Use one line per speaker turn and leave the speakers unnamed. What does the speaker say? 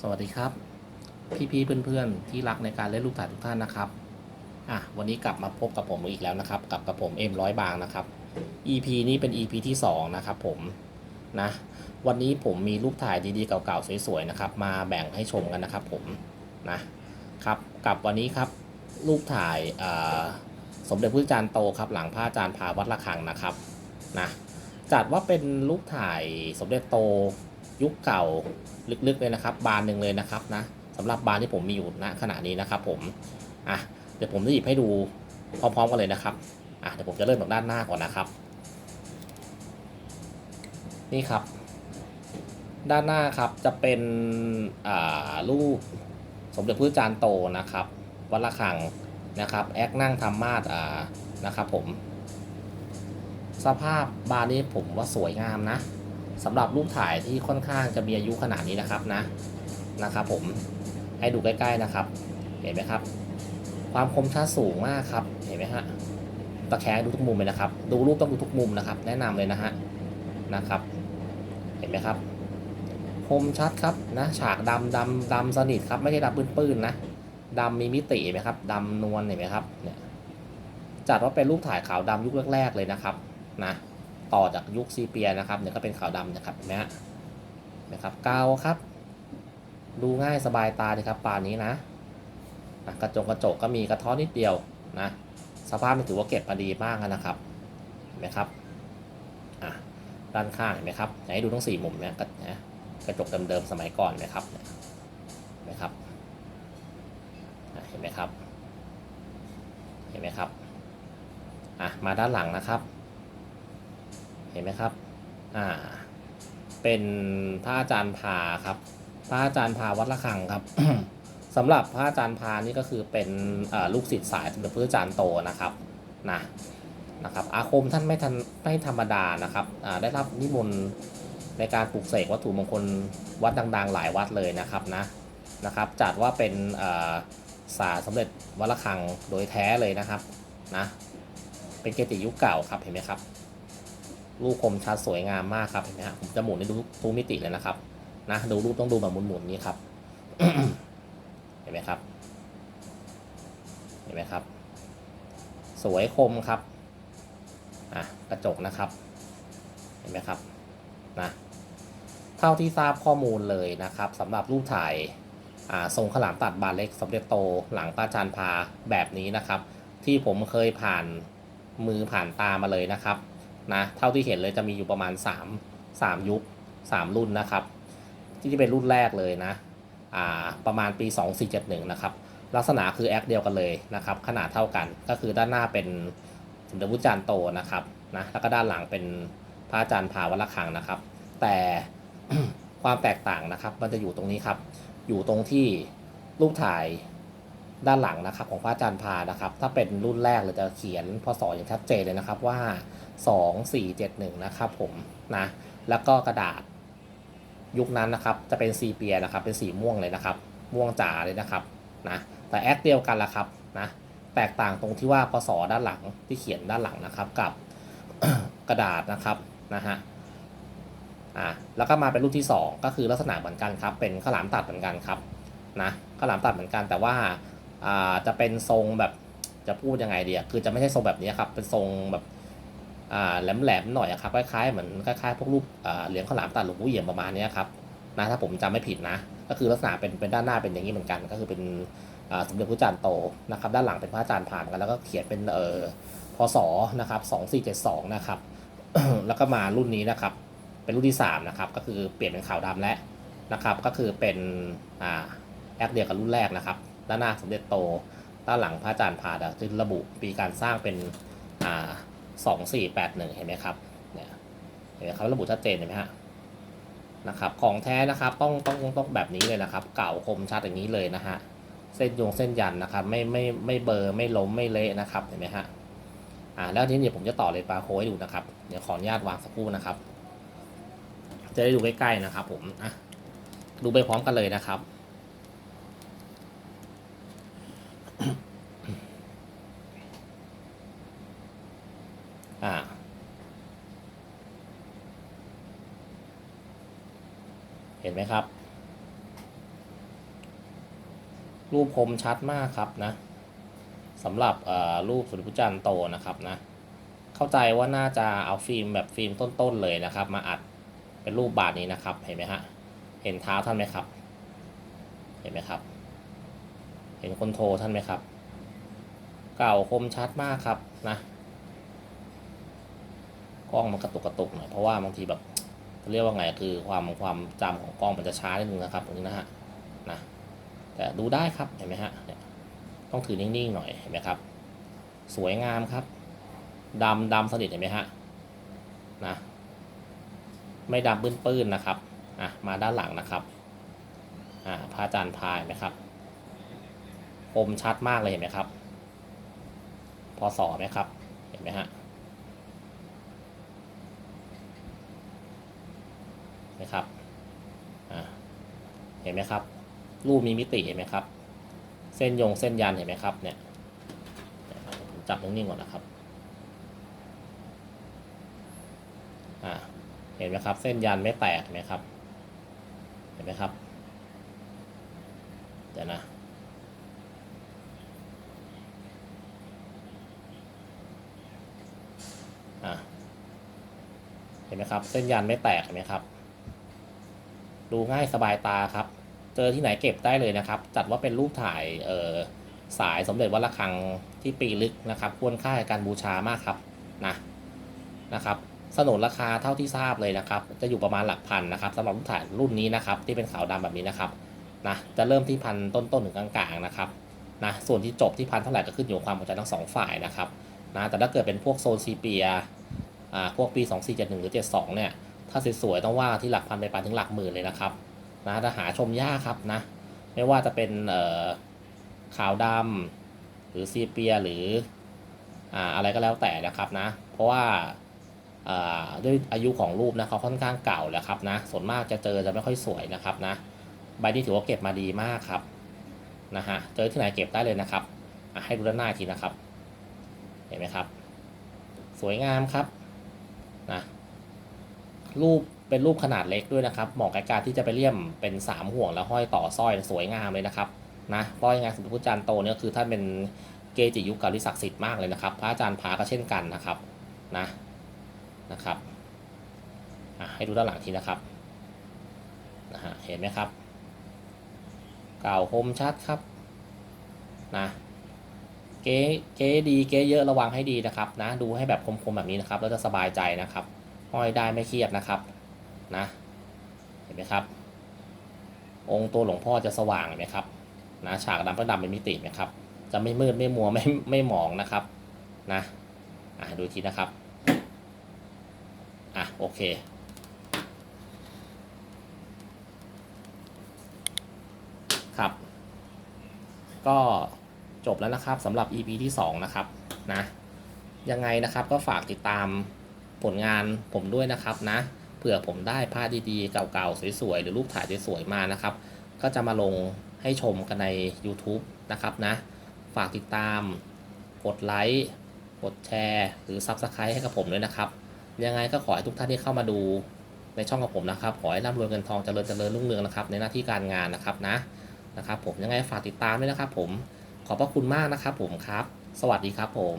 สวัสดีครับ พี่ๆเพื่อนๆ ที่รักในการเล่นลูกถ่ายทุกท่านนะครับอะวันนี้กลับมาพบกับผมอีกแล้วนะครับ กับกับผมเอ็มร้อยบางนะครับ EP นี้เป็น EP ที่สองนะครับผมนะวันนี้ผมมีรูปถ่ายดีๆเก่าๆสวยๆนะครับ มาแบ่งให้ชมกันนะครับผมนะครับกับวันนี้ครับรูปถ่ายสมเด็จพระจารย์โตครับ หลังพระอาจารย์พาวัดระฆังนะครับนะจัดว่าเป็นรูปถ่ายสมเด็จโต ยุคเก่าลึกๆเลยนะครับ บานหนึ่งเลยนะครับนะสำหรับบานที่ผมมีอยู่ณขณะนี้นะครับผมอะเดี๋ยวผมจะหยิบให้ดูพร้อมๆกันเลยนะครับอะเดี๋ยวผมจะเริ่มจากด้านหน้าก่อนนะครับ นี่ครับ ด้านหน้าครับจะเป็นอ่ารูปสมเด็จพระจารย์โตนะครับ วัดระฆังนะครับ แอคนั่งทำมาดอ่านะครับผม สภาพบานนี้ผมว่าสวยงามนะ สำหรับรูปถ่ายที่ค่อนข้างจะมีอายุขนาดนี้นะครับนะนะครับ ผมให้ดูใกล้ๆนะครับ เห็นไหมครับ ความคมชัดสูงมากครับ เห็นไหมฮะตะแคงดูทุกมุมเลยนะครับ ดูรูปต้องดูทุกมุมนะครับ แนะนำเลยนะฮะนะครับ เห็นไหมครับ คมชัดครับนะ ฉากดำดำดำสนิทครับ ไม่ใช่ดำปื้นๆนะดำมีมิติไหมครับดำนวลเห็นไหมครับเนี่ยจัดว่าเป็นรูปถ่ายขาวดำยุคแรกๆเลยนะครับนะ ต่อจากยุคซีเปียนะครับเนี่ยก็เป็นขาวดำนะครับเห็นไหมฮะนไหมครับเกาครับ ดูง่ายสบายตาดีครับปานนี้นะกระจกกระจกก็มีกระท้อนนิดเดียวนะสภาพมันถือว่าเก็บมาดีมากนะครับเห็นไหมครับอะด้านข้างเห็นไหมครับให้ดูทั้งสี่มุมเนี่ยกระนะกระจกเดิมๆสมัยก่อนไหมครับเนี่ยเห็นไหมครับเห็นไหมครับเห็นไหมครับอะมาด้านหลังนะครับ เห็นไหมครับ อ่า เป็นพระอาจารย์พาครับ พระอาจารย์พาวัดระฆังครับสำหรับพระอาจารย์พานี่ก็คือเป็นลูกศิษย์สายสมเด็จพระอาจารย์โตนะครับนะนะครับ อาคมท่านไม่ทันไม่ธรรมดานะครับ ได้รับนิมนต์ในการปลูกเสกวัตถุมงคลวัดดัง ๆ หลายวัดเลยนะครับนะนะครับ จัดว่าเป็นสาสมเด็จวัดระฆังโดยแท้เลยนะครับนะเป็นเกจิยุคเก่าครับเห็นไหมครับ รูปคมชัดสวยงามมากครับเห็นไหมฮะผมจะหมุนให้ดูทุกมิติเลยนะครับนะดูรูปต้องดูแบบหมุนๆนี้ครับเห็นไหมครับเห็นไหมครับ สวยคมครับอะกระจกนะครับเห็นไหมครับนะเท่าที่ทราบข้อมูลเลยนะครับสำหรับรูปถ่ายทรงขลามตัดบานเล็กสมเด็จโตหลังพระอาจารย์พาแบบนี้นะครับ ที่ผมเคยผ่านมือผ่านตามาเลยนะครับ นะเท่าที่เห็นเลยจะมีอยู่ประมาณ 3 3 ยุค 3 รุ่นนะครับ ที่เป็นรุ่นแรกเลยนะอ่าประมาณปี 2471 นะครับ ลักษณะคือแอคเดียวกันเลยนะครับ ขนาดเท่ากันก็คือด้านหน้าเป็นสมเด็จพระจารย์โตนะครับนะแล้วก็ด้านหลังเป็นพระอาจารย์ภาวัลคังนะครับ แต่ความแตกต่างนะครับ มันจะอยู่ตรงนี้ครับ อยู่ตรงที่รูปถ่ายด้านหลังนะครับของพระอาจารย์พานะครับ ถ้าเป็นรุ่นแรกเลยจะเขียนพศอย่างชัดเจนเลยนะครับว่า 2471 นะครับผมนะแล้วก็กระดาษยุคนั้นนะครับจะเป็นซีเปียนะครับเป็นสีม่วงเลยนะครับ ม่วงจ๋าเลยนะครับนะแต่แอคเดียวกันละครับนะแตกต่างตรงที่ว่าพศด้านหลังที่เขียนด้านหลังนะครับกับกระดาษนะครับนะฮะอ่าแล้วก็มาเป็นรูปที่ 2 ก็คือลักษณะเหมือนกันครับ เป็นข้าวหลามตัดเหมือนกันครับนะข้าวหลามตัดเหมือนกันแต่ว่าอ่าจะเป็นทรงแบบจะพูดยังไงเดีอะคือจะไม่ใช่ทรงแบบนี้ครับเป็นทรงแบบ แหลมๆหน่อยครับคล้ายๆเหมือนคล้ายๆพวกรูปเหรียญข้าวหลามตัดหลวงปู่เอี่ยมประมาณนี้ครับนะถ้าผมจำไม่ผิดนะ ก็คือลักษณะเป็นเป็นด้านหน้าเป็นอย่างนี้เหมือนกัน ก็คือเป็นสมเด็จพระจารย์โตนะครับด้านหลังเป็นพระอาจารย์ผ่านกันแล้วก็เขียนเป็นเอ่อพศนะครับ2472นะครับแล้วก็มารุ่นนี้นะครับ เป็นรุ่นที่3นะครับก็คือเปลี่ยนเป็นขาวดำและนะครับ ก็คือเป็นอ่าแอคเดียวกับรุ่นแรกนะครับ ด้านหน้าสมเด็จโตด้านหลังพระอาจารย์พาดจะระบุปีการสร้างเป็น 2481 เห็นไหมครับเนี่ยเห็นไหมครับระบุชัดเจนเห็นไหมฮะนะครับของแท้นะครับต้องต้องต้องแบบนี้เลยนะครับ เก่าคมชัดอย่างนี้เลยนะฮะเส้นโยงเส้นยันนะครับไม่ไม่ไม่เบลอร์ไม่ล้มไม่เละนะครับเห็นไหมฮะอ่าแล้วทีนี้เดี๋ยวผมจะต่อเลยปลาโคให้ดูนะครับเดี๋ยวขออนุญาตวางสักครู่นะครับ จะได้ดูใกล้ๆนะครับ ผมอะดูไปพร้อมกันเลยนะครับ อ่า เห็นไหมครับ รูปคมชัดมากครับนะสำหรับรูปสุริพุจันทร์โตนะครับนะเข้าใจว่าน่าจะเอาฟิล์มแบบฟิล์มต้นๆเลยนะครับ มาอัดเป็นรูปบาทนี้นะครับ เห็นไหมฮะเห็นเท้าท่านไหมครับ เห็นไหมครับ เห็นคนโทรท่านไหมครับ เก่าคมชัดมากครับนะกล้องมันกระตุกกระตุกหน่อยเพราะว่าบางทีแบบ เรียกว่าไงคือความความจำของกล้องมันจะช้านิดนึงนะครับตรงนี้นะฮะนะแต่ดูได้ครับเห็นไหมฮะต้องถือนิ่งๆหน่อยเห็นไหมครับ สวยงามครับดำดำสนิทเห็นไหมฮะนะไม่ดำปื้นๆนะครับอะมาด้านหลังนะครับอ่าพระอาจารย์พายไหมครับคมชัดมากเลยเห็นไหมครับ พอสอไหมครับ เห็นไหมฮะ นะครับเห็นไหมครับ รูปมีมิติเห็นไหมครับ เส้นโยงเส้นยันเห็นไหมครับเนี่ยผมจับนิ่งๆก่อนนะครับอ่าเห็นไหมครับ เส้นยันไม่แตกเห็นไหมครับ เห็นไหมครับเดี๋ยวนะอ่าเห็นไหมครับ เส้นยันไม่แตกเห็นไหมครับ ดูง่ายสบายตาครับ เจอที่ไหนเก็บได้เลยนะครับ จัดว่าเป็นรูปถ่ายเออสายสมเด็จวัดระฆังที่ปีลึกนะครับควรค่าการบูชามากครับนะนะครับสนนราคาเท่าที่ทราบเลยนะครับ จะอยู่ประมาณหลักพันนะครับสำหรับรูปถ่ายรุ่นนี้นะครับ ที่เป็นขาวดำแบบนี้นะครับนะจะเริ่มที่พันต้นๆถึงกลางๆนะครับนะส่วนที่จบที่พันเท่าไหร่ก็ขึ้นอยู่กับความพอใจทั้งสองฝ่ายนะครับนะแต่ถ้าเกิดเป็นพวกโซนซีเปียอ่าพวกปี 2471 หรือ 72 เนี่ย ถ้าสวยๆต้องว่าที่หลักพันไปปานถึงหลักหมื่นเลยนะครับนะถ้าหาชมยากครับนะไม่ว่าจะเป็นเอ่อขาวดำหรือซีเปียหรืออ่าอะไรก็แล้วแต่นะครับนะ เพราะว่าอ่ด้วยอายุของรูปนะเขาค่อนข้างเก่าแล้วครับนะส่วนมากจะเจอจะไม่ค่อยสวยนะครับนะใบนี้ถือว่าเก็บมาดีมากครับนะฮะเจอที่ไหนเก็บได้เลยนะครับให้ดูด้านหน้าทีนะครับ เห็นไหมครับ สวยงามครับนะ รูปเป็นรูปขนาดเล็กด้วยนะครับเหมาะกับการที่จะไปเลี่ยมเป็นสามห่วงแล้วห้อยต่อสร้อยสวยงามเลยนะครับนะเพราะยังไงสมเด็จพระจันทร์โตเนี่ยคือท่านเป็นเกจิยุคเก่าที่ศักดิ์สิทธิ์มากเลยนะครับ พระอาจารย์พาก็เช่นกันนะครับนะนะครับให้ดูด้านหลังทีนะครับนะฮะเห็นไหมครับ เก่าคมชัดครับนะเก๊เก๊ดีเก๊เยอะระวังให้ดีนะครับนะดูให้แบบคมๆแบบนี้นะครับแล้วจะสบายใจนะครับ ห้อยได้ไม่เครียดนะครับนะเห็นไหมครับ องค์ตัวหลวงพ่อจะสว่างเห็นไหมครับนะฉากดำก็ดำเป็นมิติไหมครับ จะไม่มืดไม่มัวไม่ไม่หมองนะครับนะอะดูทีนะครับอะโอเคครับก็จบแล้วนะครับสำหรับ EP ที่ 2 นะครับนะยังไงนะครับก็ฝากติดตาม ผลงานผมด้วยนะครับนะเผื่อผมได้ภาพดีๆ เก่าๆ สวยๆ หรือรูปถ่ายสวยๆ มานะครับ ก็จะมาลงให้ชมกันใน YouTube นะครับนะ ฝากติดตาม กดไลค์ กดแชร์ หรือ Subscribe ให้กับผมด้วยนะครับ ยังไงก็ขอให้ทุกท่านที่เข้ามาดูในช่องของผมนะครับ ขอให้ร่ำรวยเงินทองเจริญเจริญรุ่งเรืองนะครับ ในหน้าที่การงานนะครับนะ นะครับ ผมยังไงฝากติดตามด้วยนะครับ ผม ขอบพระคุณมากนะครับ ผมครับ สวัสดีครับผม